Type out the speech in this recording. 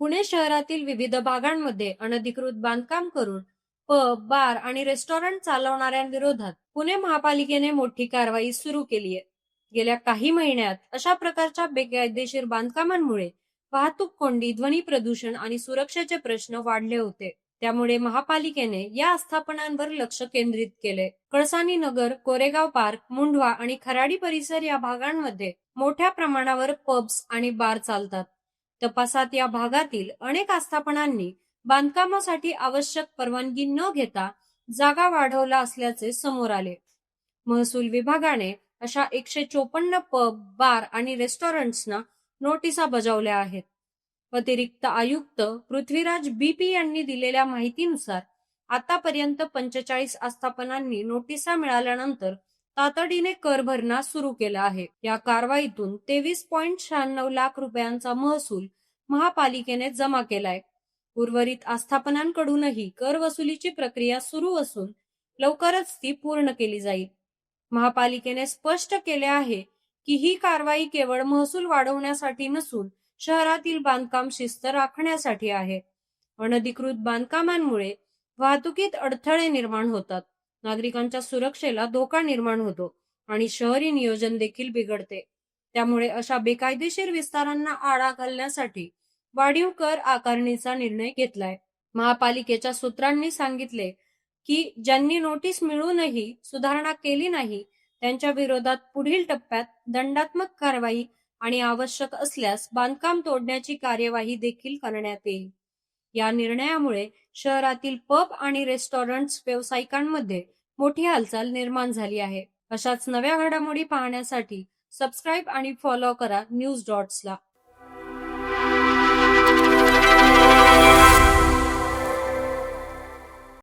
पुणे शहरातील विविध भागांमध्ये अनधिकृत बांधकाम करून पब बार आणि रेस्टॉरंट चालवणाऱ्यांविरोधात पुणे महापालिकेने मोठी कारवाई सुरू केली आहे. गेल्या काही महिन्यात अशा प्रकारच्या बेकायदेशीर बांधकामांमुळे वाहतूक कोंडी ध्वनी प्रदूषण आणि सुरक्षेचे प्रश्न वाढले होते. त्यामुळे महापालिकेने या आस्थापनांवर लक्ष केंद्रित केले कळसानी नगर कोरेगाव पार्क मुंढवा आणि खराडी परिसर या भागांमध्ये मोठ्या प्रमाणावर पब्स आणि बार चालतात. तपासात या भागातील अनेक आस्थापनांनी बांधकामासाठी आवश्यक परवानगी न घेता जागा वाढवला असल्याचे समोर आले. महसूल विभागाने अशा एकशे चोपन्न पब बार आणि रेस्टॉरंट्सना नोटिसा बजावल्या आहेत. अतिरिक्त आयुक्त पृथ्वीराज बीपी यांनी दिलेल्या माहितीनुसार आतापर्यंत पंचेचाळीस आस्थापनांनी नोटिसा मिळाल्यानंतर तातडीने कर भरणा सुरू केला आहे. या कारवाईतून तेवीस पॉइंट शहाण्णव लाख रुपयांचा महसूल महापालिकेने जमा केलाय. उर्वरित आस्थापनांकडूनही कर वसुलीची प्रक्रिया सुरू असून लवकरच ती पूर्ण केली जाईल. महापालिकेने स्पष्ट केले आहे की ही कारवाई केवळ महसूल वाढवण्यासाठी नसून शहरातील बांधकाम शिस्त राखण्यासाठी आहे. अनधिकृत बांधकामांमुळे वाहतुकीत अडथळे निर्माण होतात. नागरिकांच्या सुरक्षेला धोका निर्माण होतो आणि शहरी नियोजन देखील बिघडते. त्यामुळे अशा बेकायदेशीर विस्तारांना आळा घालण्यासाठी वाढीव कर आकारणीचा निर्णय घेतलाय. महापालिकेच्या सूत्रांनी सांगितले की ज्यांनी नोटीस मिळूनही सुधारणा केली नाही त्यांच्या विरोधात पुढील टप्प्यात दंडात्मक कारवाई आणि आवश्यक असल्यास बांधकाम तोडण्याची कार्यवाही देखील करण्यात येईल. या निर्णयामुळे शहरातील पब आणि रेस्टॉरंट्स व्यावसायिकांमध्ये मोठी हालचाल निर्माण झाली आहे. अशाच नव्या घडामोडी पाहण्यासाठी सबस्क्राईब आणि फॉलो करा न्यूज डॉट्सला